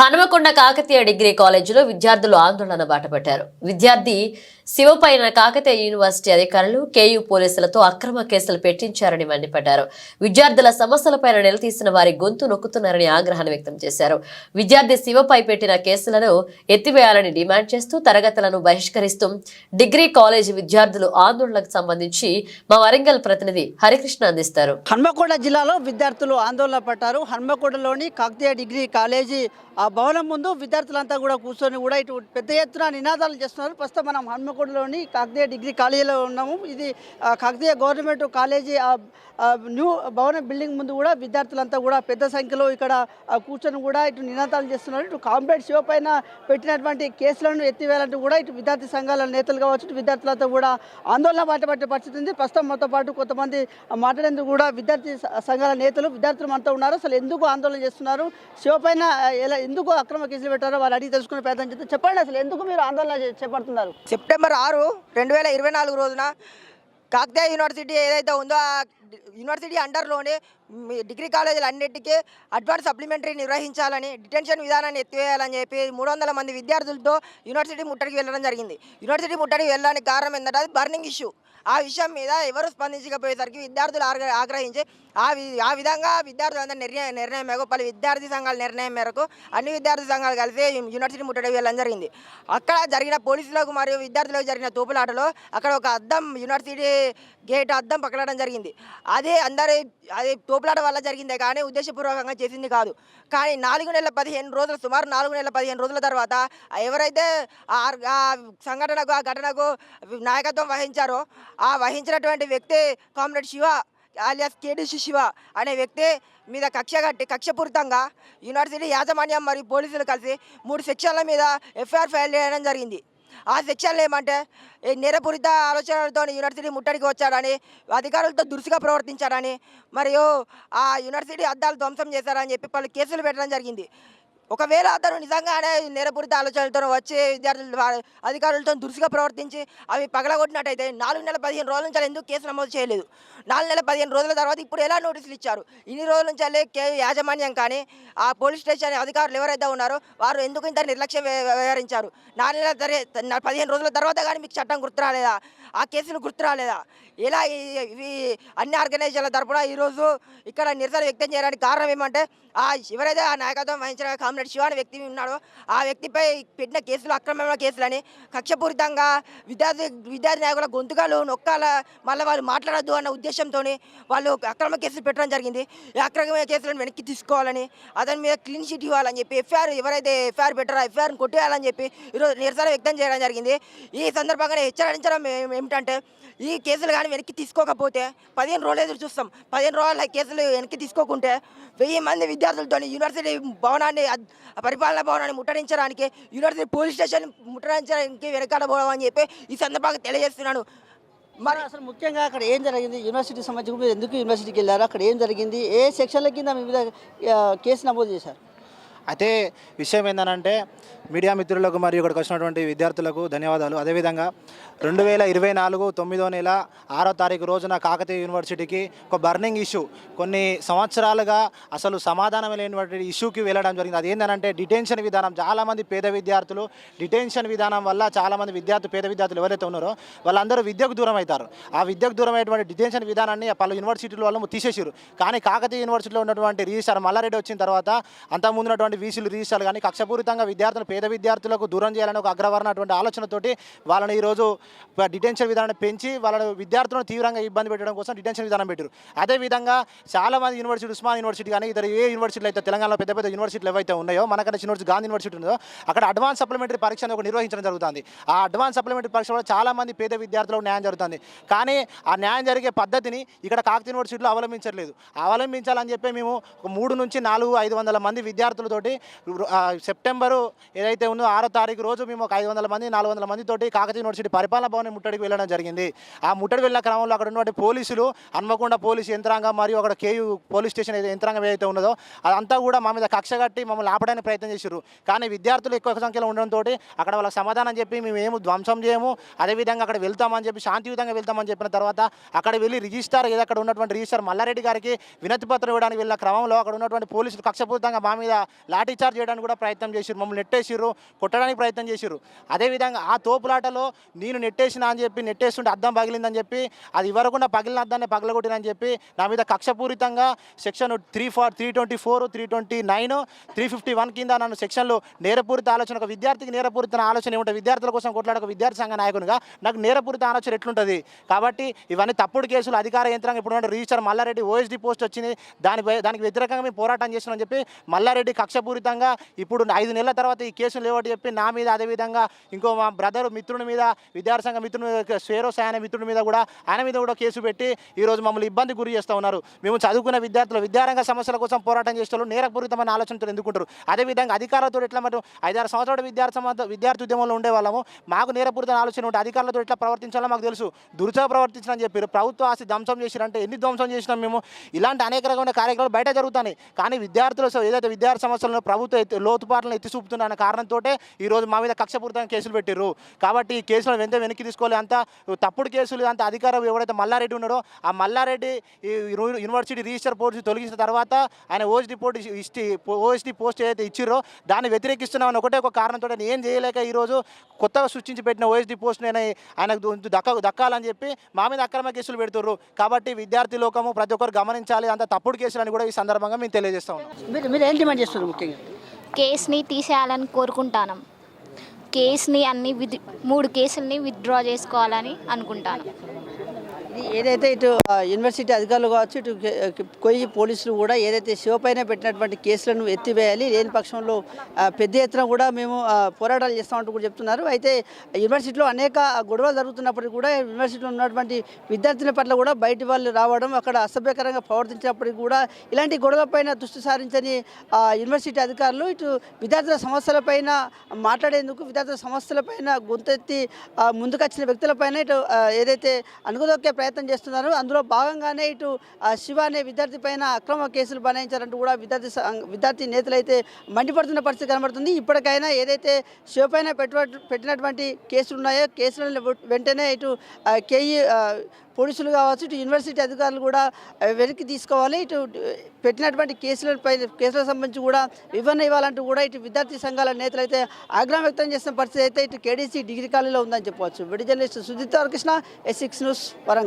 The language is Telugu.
హనుమకొండ కాకతీయ డిగ్రీ కాలేజీలో విద్యార్థులు ఆందోళన బాటపట్టారు విద్యార్థి శివపైన కాకతీయ యూనివర్సిటీ అధికారులు కేయూ పోలీసులతో అక్రమ కేసులు పెట్టించారని మండిపడ్డారు. విద్యార్థుల సమస్యలపైన నిలదీసిన వారి గొంతు నొక్కుతున్నారని ఆగ్రహాన్ని వ్యక్తం చేశారు. విద్యార్థి శివపై పెట్టిన కేసులను ఎత్తివేయాలని డిమాండ్ చేస్తూ తరగతులను బహిష్కరిస్తూ డిగ్రీ కాలేజీ విద్యార్థులు ఆందోళనకు సంబంధించి మా వరంగల్ ప్రతినిధి హరికృష్ణ అందిస్తారు. హన్మకొండ జిల్లాలో విద్యార్థులు ఆందోళన పడ్డారు. హన్మకొండలోని కాకతీయ డిగ్రీ కాలేజీ భవనం ముందు విద్యార్థులంతా కూడా కూర్చొని కూడా ఇటు పెద్ద ఎత్తున నినాదాలు చేస్తున్నారు. ప్రస్తుతం మనం హన్మకొండలోని కాకతీయ డిగ్రీ కాలేజీలో ఉన్నాము. ఇది ఆ, కాకతీయ గవర్నమెంట్ కాలేజీ న్యూ భవన బిల్డింగ్ ముందు కూడా విద్యార్థులంతా కూడా పెద్ద సంఖ్యలో ఇక్కడ కూర్చొని కూడా ఇటు నినాదాలు చేస్తున్నారు. ఇటు కాంప్లైంట్ శివ పైన పెట్టినటువంటి కేసులను ఎత్తివేయాలంటూ కూడా ఇటు విద్యార్థి సంఘాల నేతలు కావచ్చు ఇటు విద్యార్థులతో కూడా ఆందోళన బాటపట్టే పరిస్థితి ఉంది. ప్రస్తుతం మనతో పాటు కొంతమంది మాట్లాడేందుకు కూడా విద్యార్థి సంఘాల నేతలు విద్యార్థులు మనతో ఉన్నారు. అసలు ఎందుకు ఆందోళన చేస్తున్నారు? శివ పైన ఎలా ఎందుకు అక్రమ కేసులు పెట్టారో వాళ్ళు అడిగి తెలుసుకునే ప్రయత్నం చేస్తే చెప్పండి అసలు. ఎందుకు మీరు ఆందోళన చేపడుతున్నారు? సెప్టెంబర్ ఆరు రెండు వేల ఇరవై నాలుగు రోజున కాకతీయ యూనివర్సిటీ ఏదైతే ఉందో ఆ యూనివర్సిటీ అండర్లోనే డిగ్రీ కాలేజీలు అన్నిటికీ అడ్వాన్స్ సప్లిమెంటరీ నిర్వహించాలని డిటెన్షన్ విధానాన్ని ఎత్తివేయాలని చెప్పి మూడు వందల మంది విద్యార్థులతో యూనివర్సిటీ ముట్టడికి వెళ్ళడం జరిగింది. యూనివర్సిటీ ముట్టడికి వెళ్ళడానికి కారణం ఏంటంటే అది బర్నింగ్ ఇష్యూ. ఆ విషయం మీద ఎవరు స్పందించకపోయేసరికి విద్యార్థులు ఆగ్రహించి ఆ వి ఆ విధంగా విద్యార్థులందరూ నిర్ణయం నిర్ణయం మేరకు పలు విద్యార్థి సంఘాల నిర్ణయం మేరకు అన్ని విద్యార్థి సంఘాలు కలిసి యూనివర్సిటీ ముట్టడి వెళ్ళడం జరిగింది. అక్కడ జరిగిన పోలీసులకు మరియు విద్యార్థులకు జరిగిన తోపులాటలో అక్కడ ఒక అద్దం యూనివర్సిటీ గేట్ అద్దం పక్కడడం జరిగింది. అదే అందరి అది తోపులాట వల్ల జరిగిందే కానీ ఉద్దేశపూర్వకంగా చేసింది కాదు. కానీ నాలుగు నెలల పదిహేను రోజులు సుమారు నాలుగు నెలల పదిహేను రోజుల తర్వాత ఎవరైతే ఆ ఆ సంఘటనకు ఆ ఘటనకు నాయకత్వం వహించారో ఆ వహించినటువంటి వ్యక్తి comrade Shiva alias KDC Shiva అనే వ్యక్తి మీద కక్ష కట్టి కక్షపూరితంగా యూనివర్సిటీ యాజమాన్యం మరియు పోలీసులు కలిసి మూడు సెక్షన్ల మీద ఎఫ్ఐఆర్ ఫైల్ చేయడం జరిగింది. ఆ సెక్షన్లు ఏమంటే ఈ నేరపూరిత ఆలోచనలతో యూనివర్సిటీ ముట్టడికి వచ్చాడని అధికారులతో దురుసుగా ప్రవర్తించాడని మరియు ఆ యూనివర్సిటీ అద్దాలు ధ్వంసం చేశారని చెప్పి పలు కేసులు పెట్టడం జరిగింది. ఒకవేళ అతను నిజంగానే నేరపూరిత ఆలోచనలతో వచ్చి విద్యార్థులు అధికారులతో దురుసుగా ప్రవర్తించి అవి పగలగొట్టినట్టయితే నాలుగు నెలల పదిహేను రోజుల నుంచి ఎందుకు కేసు నమోదు చేయలేదు? నాలుగు నెలల పదిహేను రోజుల తర్వాత ఇప్పుడు ఎలా నోటీసులు ఇచ్చారు? ఇన్ని రోజుల నుంచి కే యాజమాన్యం కానీ ఆ పోలీస్ స్టేషన్ అధికారులు ఎవరైతే ఉన్నారో వారు ఎందుకు ఇంత నిర్లక్ష్యం వ్యవహరించారు? నాలుగు నెలల పదిహేను రోజుల తర్వాత కానీ మీకు చట్టం గుర్తు రాలేదా? ఆ కేసులు గుర్తు రాలేదా? ఇలా ఇవి అన్ని ఆర్గనైజేషన్ల తరపున ఈరోజు ఇక్కడ నిరసన వ్యక్తం చేయడానికి కారణం ఏమంటే ఆ ఎవరైతే ఆ నాయకత్వం వహించిన కామ్రేడ్ శివ అనే వ్యక్తి ఉన్నాడో ఆ వ్యక్తిపై పెట్టిన కేసులు అక్రమమైన కేసులని కక్షపూరితంగా విద్యార్థి విద్యార్థి నాయకుల గొంతుకాలు నొక్కాల మళ్ళీ వాళ్ళు మాట్లాడద్దు అన్న ఉద్దేశంతో వాళ్ళు అక్రమ కేసులు పెట్టడం జరిగింది. ఈ అక్రమ కేసులను వెనక్కి తీసుకోవాలని అతని మీద క్లీన్ షీట్ ఇవ్వాలని చెప్పి ఎఫ్ఐఆర్ ఎవరైతే ఎఫ్ఐఆర్ పెట్టారో ఎఫ్ఐఆర్ని కొట్టేయాలని చెప్పి ఈరోజు నిరసన వ్యక్తం చేయడం జరిగింది. ఈ సందర్భంగా హెచ్చరించడం ఏమిటంటే ఈ కేసులు కానీ వెనక్కి తీసుకోకపోతే పదిహేను రోజులు ఎదురు చూస్తాం. పదిహేను రోజుల కేసులు వెనక్కి తీసుకోకుంటే వెయ్యి మంది విద్యార్థులతో యూనివర్సిటీ భవనాన్ని పరిపాలనా భవనాన్ని ముట్టడించడానికి యూనివర్సిటీ పోలీస్ స్టేషన్ ముట్టడించడానికి వెనకాడబోవడం అని చెప్పి ఈ సందర్భంగా తెలియజేస్తున్నాను. మరి అసలు ముఖ్యంగా అక్కడ ఏం జరిగింది? యూనివర్సిటీ సంబంధించి మీరు ఎందుకు యూనివర్సిటీకి వెళ్ళారు? అక్కడ ఏం జరిగింది? ఏ సెక్షన్ల కింద మీ మీద కేసు నమోదు చేశారు? అయితే విషయం ఏంటంటే మీడియా మిత్రులకు మరియు ఇక్కడికి వచ్చినటువంటి విద్యార్థులకు ధన్యవాదాలు. అదేవిధంగా రెండు వేల ఇరవై నాలుగు తొమ్మిదో నెల ఆరో తారీఖు రోజున కాకతీయ యూనివర్సిటీకి ఒక బర్నింగ్ ఇష్యూ. కొన్ని సంవత్సరాలుగా అసలు సమాధానం లేనిటువంటి ఇష్యూకి వెళ్ళడం జరిగింది. అది ఏంటంటే డిటెన్షన్ విధానం చాలామంది పేద విద్యార్థులు డిటెన్షన్ విధానం వల్ల చాలామంది విద్యార్థులు పేద విద్యార్థులు ఎవరైతే ఉన్నారో వాళ్ళందరూ విద్యకు దూరం అవుతారు. ఆ విద్యకు దూరం అయ్యేటువంటి డిటెన్షన్ విధానాన్ని పలు యూనివర్సిటీల వాళ్ళు తీసేసారు కానీ కాకతీయ యూనివర్సిటీలో ఉన్నటువంటి రిజిస్టార్ మల్లారెడ్డి వచ్చిన తర్వాత అంతకుముందు ఉన్నటువంటి వీసీలు రిజిస్టార్లు కానీ కక్షపూరితంగా విద్యార్థులు పేద విద్యార్థులకు దూరం చేయాలని ఒక అగ్రవర్ణటువంటి ఆలోచనతోటి వాళ్ళని ఈరోజు డిటెన్షన్ విధానాన్ని పెంచి వాళ్ళ విద్యార్థులను తీవ్రంగా ఇబ్బంది పెట్టడం కోసం డిటెన్షన్ విధానం పెట్టారు. అదేవిధంగా చాలా మంది యూనివర్సిటీ ఉస్మాన్ యూనివర్సిటీ కానీ ఇతర ఏ యూనివర్సిటీలు అయితే తెలంగాణలో పెద్ద పెద్ద యూనివర్సిటీలు ఏవైతే ఉన్నాయో మనకంటే చిన్న యూనివర్సిటీ గాంధీ యూనివర్సిటీ ఉందో అక్కడ అడ్వాన్స్ సప్లిమెంటరీ పరీక్ష అనేది ఒకటి నిర్వహించడం జరుగుతుంది. ఆ అడ్వాన్స్ సప్లిమెంటరీ పరీక్ష వల్ల చాలా మంది పేద విద్యార్థులకు న్యాయం జరుగుతుంది. కానీ ఆ న్యాయం జరిగే పద్ధతిని ఇక్కడ కాకతీయ యూనివర్సిటీలో అవలంబించట్లేదు. అవలంబించాలని చెప్పి మేము మూడు నుంచి నాలుగు ఐదు వందల మంది విద్యార్థులతోటి సెప్టెంబరు ఏదైతే ఉందో ఆరో తారీఖు రోజు మేము ఒక ఐదు వందల మంది నాలుగు వందల మందితోటి కాకతీయ యూనివర్సిటీ పరిపాలన భవన్ ముట్టడికి వెళ్ళడం జరిగింది. ఆ ముట్టడి వెళ్ళిన క్రమంలో అక్కడ ఉన్నటువంటి పోలీసులు హన్మకొండ పోలీసు యంత్రాంగం మరియు అక్కడ కేయు పోలీస్ స్టేషన్ ఏదైతే యంత్రాంగం ఏదైతే ఉన్నదో అదంతా కూడా మా మీద కక్ష కట్టి మమ్మల్ని ఆపడానికి ప్రయత్నం చేశారు కానీ విద్యార్థులు ఎక్కువ సంఖ్యలో ఉండడంతో అక్కడ వాళ్ళకి సమాధానం చెప్పి మేము ఏమి ధ్వంసం చేయము అదేవిధంగా అక్కడ వెళ్తామని చెప్పి శాంతియుతంగా వెళ్తామని చెప్పిన తర్వాత అక్కడ వెళ్ళి రిజిస్టార్ ఏదో అక్కడ ఉన్నటువంటి రిజిస్టార్ మల్లారెడ్డి గారికి వినతి పత్రం ఇవ్వడానికి వెళ్ళిన క్రమంలో అక్కడ ఉన్నటువంటి పోలీసులు కక్షపూరితంగా మా మీద లాఠీ చార్జ్ చేయడానికి కూడా ప్రయత్నం చేశారు మమ్మల్ని నెట్టేసిర్రు కొట్టడానికి ప్రయత్నం చేశారు అదేవిధంగా ఆ తోపులాటలో నేను నెట్టేసిన అని చెప్పి నెట్టేస్తుంటే అద్దం పగిలిందని చెప్పి అది ఇవ్వకుండా పగిలిన అద్దాన్ని పగలగొట్టినని చెప్పి నా మీద కక్షపూరితంగా section three four three twenty four three twenty nine three fifty one కింద నన్ను సెక్షన్లో నేరపూరిత ఆలోచన ఒక విద్యార్థికి నేరపూరిత ఆలోచన ఏముంటుంది విద్యార్థుల కోసం కొట్లాడే ఒక విద్యార్థి సంఘ నాయకునిగా నాకు నేరపూరిత ఆలోచన ఎట్లుంటుంది? కాబట్టి ఇవన్నీ తప్పుడు కేసులు అధికార యంత్రాంగం ఇప్పుడు రిజిస్టర్ మల్లారెడ్డి ఓఎస్డీ పోస్ట్ వచ్చింది దాని దానికి వ్యతిరేకంగా మేము పోరాటం చేసినామని చెప్పి మల్లారెడ్డి కక్షపూరితంగా ఇప్పుడు ఐదు నెలల తర్వాత ఈ కేసులు లేవట్టు చెప్పి నా మీద అదేవిధంగా ఇంకో మా బ్రదర్ మిత్రుని మీద విద్యార్థి సంఘ మిత్రుడు మీద స్వేరోస్ మిత్రుడి మీద కూడా ఆయన మీద కూడా కేసు పెట్టి ఈరోజు మమ్మల్ని ఇబ్బంది గురి చేస్తూ ఉన్నారు. మేము చదువుకున్న విద్యార్థులు విద్యారంగ సమస్యల కోసం పోరాటం చేస్తారు నేరపూరితమైన ఆలోచనతో ఎందుకుంటారు? అదేవిధంగా అధికారులతో ఎట్లా మరి ఐదారు సంవత్సరాల విద్యార్థి విద్యార్థి ఉద్యమంలో ఉండేవాళ్ళము మాకు నేరపూరిత ఆలోచన ఉంటే అధికారులతో ఎట్లా ప్రవర్తించాలో మాకు తెలుసు. దురుచా ప్రవర్తించని చెప్పారు. ప్రభుత్వ ఆస్తి ధ్వంసం చేసిరంటే ఎన్ని ధ్వంసం చేసినాం మేము ఇలాంటి అనేక రకమైన కార్యక్రమాలు బయట జరుగుతున్నాయి. కానీ విద్యార్థులు ఏదైతే విద్యార్థి సమస్యలను ప్రభుత్వ లోతుపాట్లను ఎత్తి చూపుతున్న కారణంతో ఈరోజు మా మీద కక్షపూరితంగా కేసులు పెట్టారు కాబట్టి ఈ కేసులను వెంట వెనక్కి తీసుకోవాలి. అంత తప్పుడు కేసులు అంత అధికారం ఎవరైతే మల్లారెడ్డి ఉన్నాడో ఆ మల్లారెడ్డి యూనివర్సిటీ రిజిస్టర్ పోస్ట్ తొలగించిన తర్వాత ఆయన ఓఎస్డి పోస్ట్ ఇష్టి ఓఎస్డి పోస్ట్ ఏదైతే ఇచ్చిరో దాన్ని వ్యతిరేకిస్తున్నామని ఒకటే ఒక కారణంతో ఆయన ఏం చేయలేక ఈరోజు కొత్తగా సృష్టించి పెట్టిన ఓఎస్డి పోస్ట్ నేను ఆయనకు దక్క దక్కాలని చెప్పి మా మీద అక్రమ కేసులు పెడుతుర్రు. కాబట్టి విద్యార్థి లోకము ప్రతి ఒక్కరు గమనించాలి. అంత తప్పుడు కేసులని కూడా ఈ సందర్భంగా మేము తెలియజేస్తా ఉన్నాం. మీరు మీరు ఏం డిమాండ్ చేస్తున్నారు ముఖ్యంగా? కేస్ని తీసేయాలని కోరుకుంటాను. కేసుని అన్ని విత్ మూడు కేసుల్ని విత్డ్రా చేసుకోవాలని అనుకుంటాను. ఇది ఏదైతే ఇటు యూనివర్సిటీ అధికారులు కావచ్చు ఇటు కొయ్యి పోలీసులు కూడా ఏదైతే శివపైన పెట్టినటువంటి కేసులను ఎత్తివేయాలి లేని పక్షంలో పెద్ద ఎత్తున కూడా మేము పోరాటాలు చేస్తామంటూ కూడా చెప్తున్నారు. అయితే యూనివర్సిటీలో అనేక గొడవలు జరుగుతున్నప్పటికీ కూడా యూనివర్సిటీలో ఉన్నటువంటి విద్యార్థుల పట్ల కూడా బయటి వాళ్ళు రావడం అక్కడ అసభ్యకరంగా ప్రవర్తించినప్పటికీ కూడా ఇలాంటి గొడవలపైన దృష్టి సారించని ఆ, యూనివర్సిటీ అధికారులు ఇటు విద్యార్థుల సమస్యలపైన మాట్లాడేందుకు విద్యార్థుల సమస్యలపైన గొంతెత్తి ముందుకొచ్చిన వ్యక్తులపైన ఇటు ఏదైతే అనుగుదొక్కే ప్రయత్నం చేస్తున్నారో. అందులో భాగంగానే ఇటు శివ అనే విద్యార్థి పైన అక్రమ కేసులు బనాయించారంటూ కూడా విద్యార్థి సంఘ- విద్యార్థి నేతలు అయితే మండిపడుతున్న పరిస్థితి కనబడుతుంది. ఇప్పటికైనా ఏదైతే శివ పైన పెట్టినటువంటి కేసులు ఉన్నాయో కేసులను వెంటనే ఇటు కేఈ పోలీసులు కావచ్చు ఇటు యూనివర్సిటీ అధికారులు కూడా వెనక్కి తీసుకోవాలి. ఇటు పెట్టినటువంటి కేసులపై కేసులకు సంబంధించి కూడా వివరణ ఇవ్వాలంటూ కూడా ఇటు విద్యార్థి సంఘాల నేతలు అయితే ఆగ్రహం వ్యక్తం చేసిన పరిస్థితి అయితే ఇటు కేడీసీ డిగ్రీ కాలేజీలో ఉందని చెప్పవచ్చు. విడి journalist Sujith Krishna S six news Warangal.